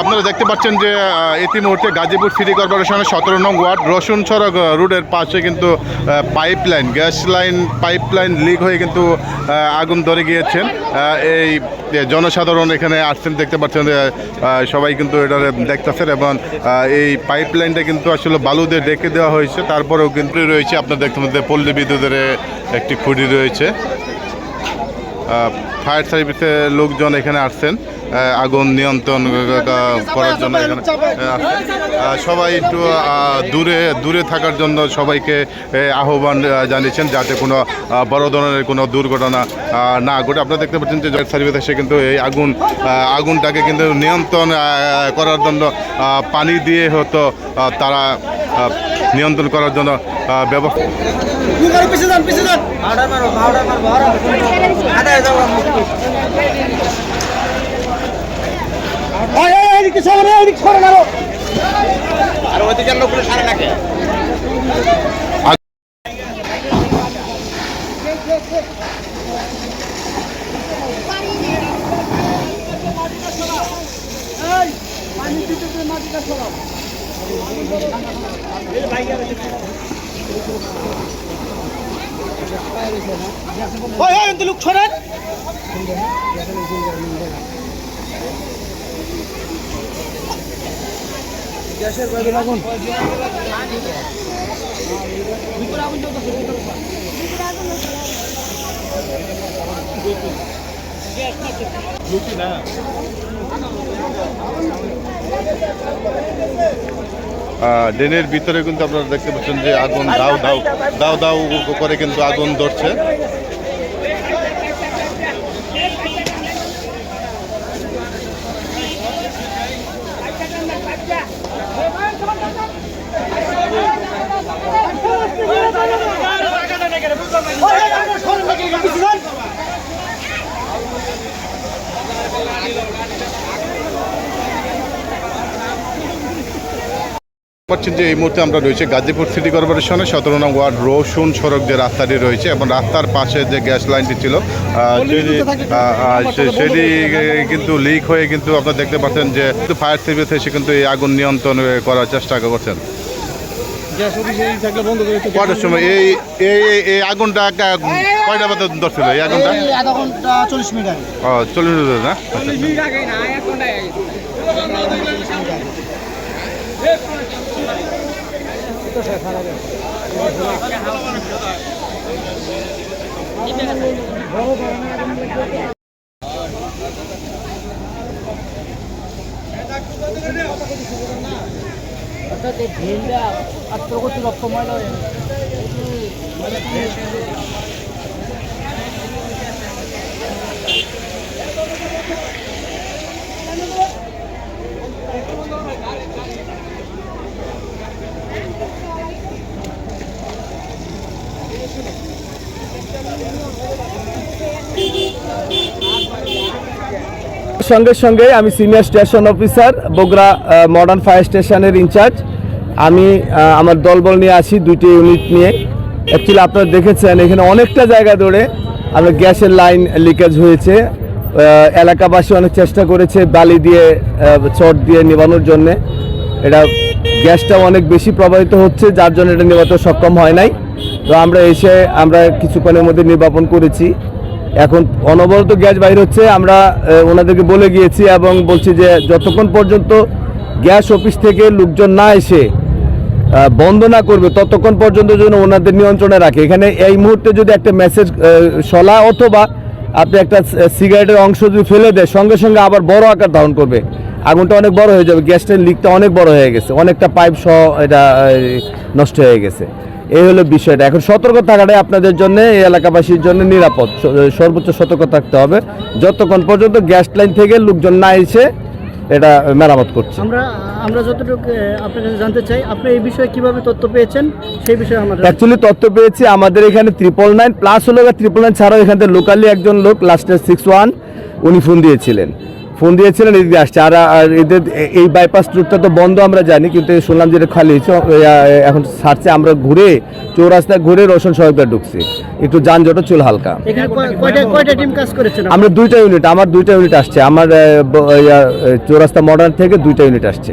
আপনারা দেখতে পাচ্ছেন যে মুহূর্তে গাজীপুর সিটি কর্পোরেশনের সতেরো নং ওয়ার্ড রসুন সড়ক রোডের পাশে কিন্তু pipe line gas line pipe line leak হয়ে কিন্তু আগুন ধরে গিয়েছেন এই জনসাধারণ এখানে আসছেন, দেখতে পাচ্ছেন সবাই কিন্তু এটা দেখতেছেন এবং এই পাইপ লাইনটা কিন্তু আসলে বালু দিয়ে ডেকে দেওয়া হয়েছে। তারপরেও কিন্তু রয়েছে আপনার দেখতে পাচ্ছেন পল্লী বিদ্যুতের একটি খুঁড়ি রয়েছে। ফায়ার সার্ভিসের লোকজন এখানে আসছেন। আগুন নিয়ন্ত্রণ করার জন্য এখানে সবাই একটু দূরে দূরে থাকার জন্য সবাইকে আহ্বান জানিয়েছেন যাতে কোনো বড় ধরনের কোনো দুর্ঘটনা না ঘটে আপনারা দেখতে পাচ্ছেন যে ফায়ার সার্ভিস এসে কিন্তু এই আগুন আগুনটাকে কিন্তু নিয়ন্ত্রণ করার জন্য পানি দিয়ে হতো তারা নিয়ন্ত্রণ করার জন্য ব্যবস্থা এদিকে সরে এদিকে সরে নাও আর ওইদিকের লোকগুলো সারা নাকি লোক সরেন গ্যাসের ড্রেনের ভিতরে কিন্তু আপনারা দেখতে পাচ্ছেন যে আগুন দাও দাও দাও দাও করে কিন্তু আগুন ধরছে পিছে যান পাচ্ছেন যে এই মুহূর্তে আমরা রয়েছে গাজীপুর সিটি কর্পোরেশনের সতেরো নং ওয়ার্ড রসুন সড়ক যে রাস্তাটি রয়েছে এবং রাস্তার পাশে যে গ্যাস লাইনটি ছিল সেটি কিন্তু লিক হয়ে কিন্তু আপনারা দেখতে পাচ্ছেন যে ফায়ার সার্ভিস এসে কিন্তু এই আগুন নিয়ন্ত্রণ করার চেষ্টা করছেন। গ্যাস অফিসে থাকলে বন্ধ করে তো কয়টার সময়? এই এই আগুনটা কয়টা ধরছিল এই আগুনটা? চল্লিশ মিনিট ও চল্লিশ মিনিট না? অর্থাৎ এই ভেলটা আর প্রগতি রক্ত ময়লা সঙ্গে সঙ্গে আমি senior station officer Bogura modern fire স্টেশনের ইনচার্জ আমি আমার দলবল নিয়ে আসি, দুইটি ইউনিট নিয়ে। অ্যাকচুয়ালি আপনারা দেখেছেন, এখানে অনেকটা জায়গা ধরে আমরা গ্যাসের লাইন লিকেজ হয়েছে। এলাকাবাসী অনেক চেষ্টা করেছে বালি দিয়ে চট দিয়ে নেবানোর জন্যে। এটা গ্যাসটাও অনেক বেশি প্রবাহিত হচ্ছে, যার জন্য এটা নেবাতে সক্ষম হয় নাই। তো আমরা এসে আমরা কিছুক্ষণের মধ্যে নির্বাপন করেছি। এখন অনবরত গ্যাস বাইর হচ্ছে, আমরা ওনাদেরকে বলে গিয়েছি এবং বলছি যে যতক্ষণ পর্যন্ত গ্যাস অফিস থেকে লোকজন না এসে বন্ধ না করবে, ততক্ষণ পর্যন্ত যেন ওনাদের নিয়ন্ত্রণে রাখে। এখানে এই মুহূর্তে যদি একটা মেসেজ সলা অথবা আপনি একটা সিগারেটের অংশ যদি ফেলে দেয়, সঙ্গে সঙ্গে আবার বড় আকার ধারণ করবে। আগুনটা অনেক বড় হয়ে যাবে গ্যাসটার লিকটা অনেক বড় হয়ে গেছে, অনেকটা পাইপ সহ এটা নষ্ট হয়ে গেছে। এই হলো বিষয়টা। এখন সতর্ক থাকাটাই আপনাদের জন্য এই এলাকাবাসীর জন্য নিরাপদ। সর্বোচ্চ সতর্ক থাকতে হবে। যতক্ষণ পর্যন্ত গ্যাস লাইন থেকে লোকজন না এসে এটা মেরামত করছে। আমরা আমরা যতটুকু আপনার কাছে জানতে চাই আপনি এই বিষয়ে কীভাবে তথ্য পেয়েছেন? সেই বিষয়ে আমাদের অ্যাকচুয়ালি তথ্য পেয়েছি আমাদের এখানে ট্রিপল নাইন প্লাস হলো ট্রিপল নাইন ছাড়াও এখান থেকে লোকালি একজন লোক লাস্টে সিক্স ওয়ান উনি ফোন দিয়েছিলেন। ফোন দিয়েছিলেন এদিকে আসছে। আর আর এদের এই বাইপাস রুটটা তো বন্ধ আমরা জানি কিন্তু শুনলাম যেটা খালি। এখন সারছে আমরা ঘুরে চৌরাস্তায় ঘুরে রোশন সহায়তা ঢুকছি। একটু যানজটও চুল হালকা? আমরা দুইটা ইউনিট আমার দুইটা ইউনিট আসছে। আমার চৌরাস্তা মডার্ন থেকে দুইটা ইউনিট আসছে।